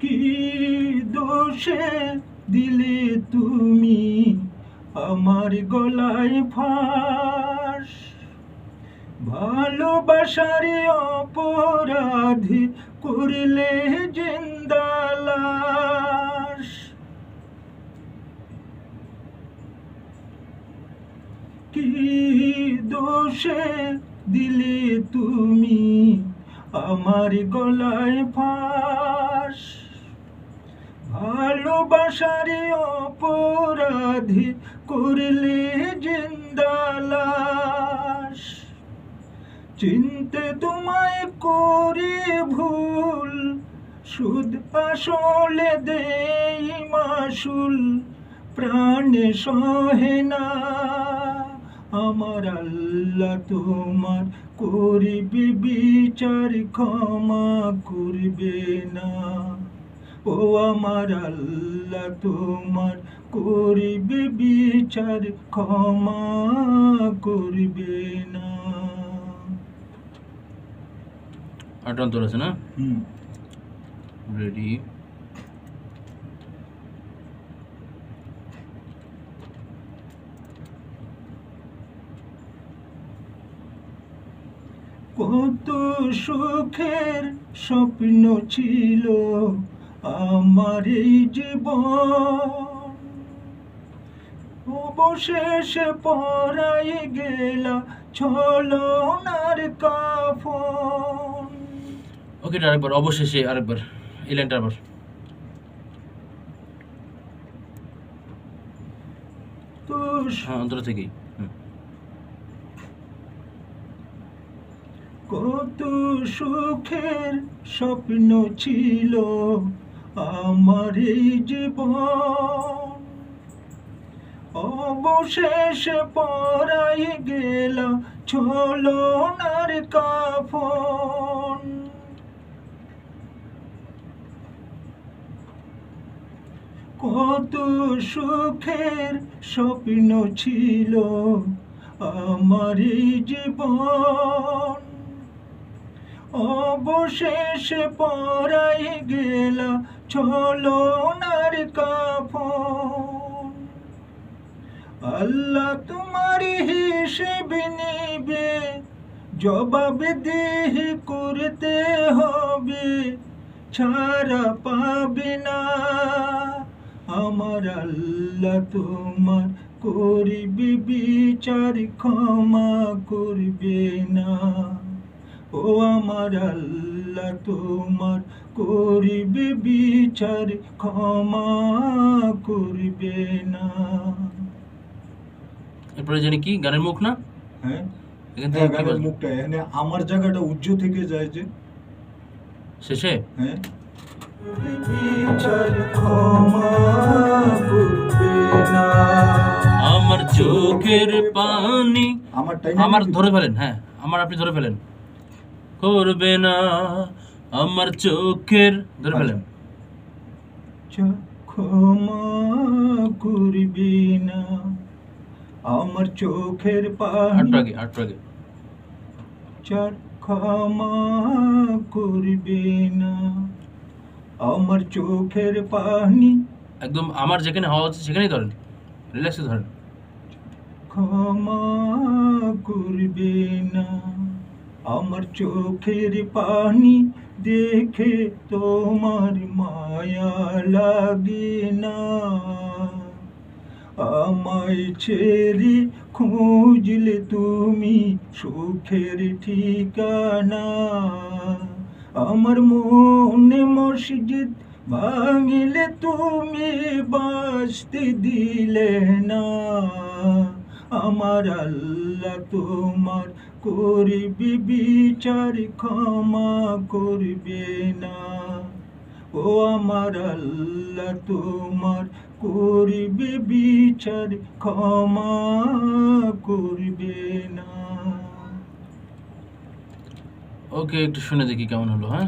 কি দোষে দিলে তুমি আমার গলায় ফাঁস? ভালোবাসার অপরাধী করলে জিন্দালাস কি দোষে দিলে তুমি আমার গলায় ফাঁস? ভালোবাসার অপরাধী করলে জিন্দালাস চিনতে তোমায় করে ভুল, সুদ আসলে দেই মাসুল, প্রাণে সহে না। আমার আল্লাহ তোমার করিবে বিচার, ক্ষমা করবে না। ও আমার আল্লাহ তোমার করিবে বিচার ক্ষমা করবে না। আট অন্তর আছে না? হুম। রেডি কত সুখের স্বপ্ন ছিল আমার এই জীবন। অবশেষে পরাই গেলা ছলনার কাফন। ওকে আরেকবার অবশেষে আরেকবার এই লাইনটা আবার। তো হ্যাঁ অন্তর থেকেই। কত সুখের স্বপ্ন ছিল। আমার জীবন। অবশেষে পরাই গেল ছলনার কাফন। কত সুখের স্বপ্ন ছিল আমার জীবন। অবশেষে পরাই গেল ছলনার কাফন। আল্লাহ তোমার হিসেব নিবে, জবাব দেহ করতে হবে, ছাড়া পাবে না। আমার আল্লাহ তোমার করিবে বিচার, ক্ষমা করবে না। ও আমার আল্লাহ তোমার করিবে বিচার ক্ষমা করবে না। এরপরে জানি কি? গানের মুখ না? হ্যাঁ? হ্যাঁ গানের মুখটা এখানে আমার জায়গাটা উজ্জ্ব থেকে যায় যে। শেষে? হ্যাঁ? বিচার ক্ষমা করবে না। আমার চোখের পানি আমার টাইম আমার ধরে ফেলেন হ্যাঁ আমার আপনি ধরে ফেলেন। করবে না। আমার চোখের ধরে ফেলেন ক্ষমা করবে না। আমার চোখের পানি আগে আগে চার ক্ষমা করবে না। আমার চোখের পানি একদম আমার যেখানে হওয়া হচ্ছে সেখানেই ধরেন। রিল্যাক্সে ধরেন। ক্ষমা করবে না। আমার চোখের পানি দেখে তোমার মায়া লাগে না আমায় ছেড়ে খুঁজলে তুমি সুখের ঠিকানা। আমার মনে মসজিদ ভাঙিলে তুমি বাঁচতে দিলে না। আমার আল্লাহ তোমার করবি বিচার ক্ষমা করবে না। ও আমার আল্লাহ তোমার করবে বিচার ক্ষমা করবে না। ওকে একটু শুনে দেখি কেমন হলো হ্যাঁ?